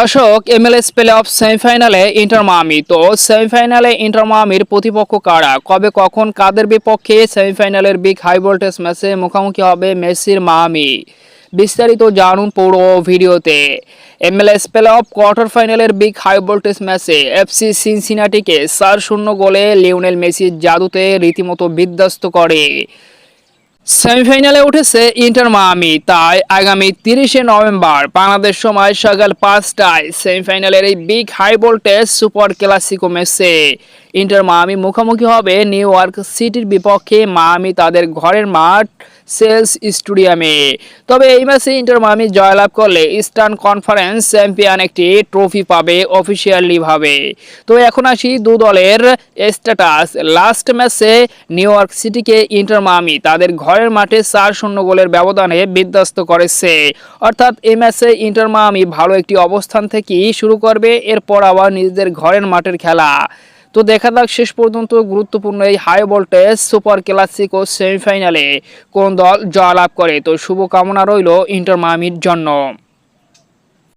দর্শক, MLS play off সেমিফাইনালে Inter Miami তো সেমিফাইনালে ইন্টার মামির প্রতিপক্ষ কারা? কবে, কখন, কাদের বিপক্ষে সেমিফাইনালের বিগ হাই ভোল্টেজ ম্যাচে মুখোমুখি হবে মেসির মামি? বিস্তারিত জানুন পুরো ভিডিওতে। এমএলএস প্লে অফ কোয়ার্টার ফাইনালের বিগ হাই ভোল্টেজ ম্যাচে এফসি সিনসিনাটিকে চার শূন্য গোলে লিওনেল মেসির জাদুতে রীতিমতো বিধ্বস্ত করে। সেমিফাইনালে উঠেছে ইন্টার মামি তাই আগামী তিরিশে নভেম্বর বাংলাদেশ সময় সকাল পাঁচটায় সেমিফাইনালের এই big high voltage super clasico ম্যাচে ইন্টার মামি মুখোমুখি হবে নিউ ইয়র্ক সিটির বিপক্ষে। মামি তাদের ঘরের মাঠ সেলস স্টেডিয়ামে। তবে এই ম্যাচে ইন্টার মামি জয়লাভ করলে ইস্টার্ন কনফারেন্স চ্যাম্পিয়ন একটি ট্রফি পাবে অফিসিয়ালি ভাবে। তো এখন আসি দু দলের স্ট্যাটাস লাস্ট ম্যাচে নিউ ইয়র্ক সিটিকে ইন্টার মামি তাদের ঘরের মাঠে চার শূন্য গোলের ব্যবধানে বিধ্বস্ত করেছে। অর্থাৎ এই ম্যাচে ইন্টার মামি ভালো একটি অবস্থান থেকেই শুরু করবে, এরপর আবার নিজেদের ঘরের মাঠের খেলা। তো দেখা যাক শেষ পর্যন্ত গুরুত্বপূর্ণ এই হাই ভোল্টেজ সুপার ক্লাসিক ও সেমিফাইনালে কোন দল জয়লাভ করে। তো শুভকামনা রইল ইন্টার মামির জন্য।